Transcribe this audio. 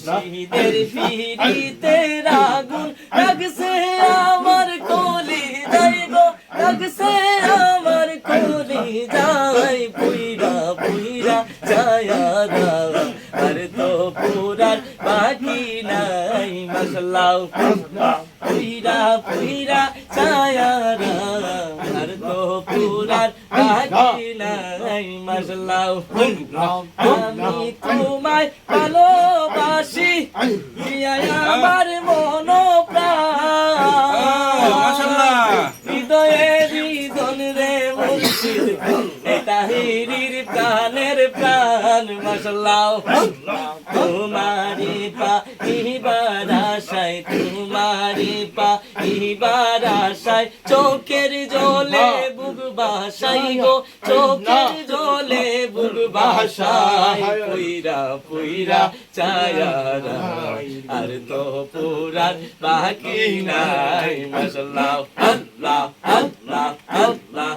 শহীদের ফিরিতে রাগুন লাগছে আমার কলি যাই গো লাগছে আমার কলি যাই পুইরা পুইরা ছায়া দাও আর তো পুরার বাকি নাই মাশাল্লাহ পুইরা পুইরা ছায়া দাও আর তো পুরার বাকি নাই আমি তোমায় ভালোবাসি আমার মন হৃদয়ে হৃদন রে মুর্শিদ এটা হিরির প্রাণের প্রাণ মশলাও তোমারি পা ইবার আশায় তোমারি পা ইবার আশায় চোখের জলে বুক বাসাই গো চোখের জলে বুক বাসাই পুইরা পুইরা চায়ারা আর তো পুরার বাকি নাই। মশলাও আল্লাহ আল্লাহ আল্লাহ।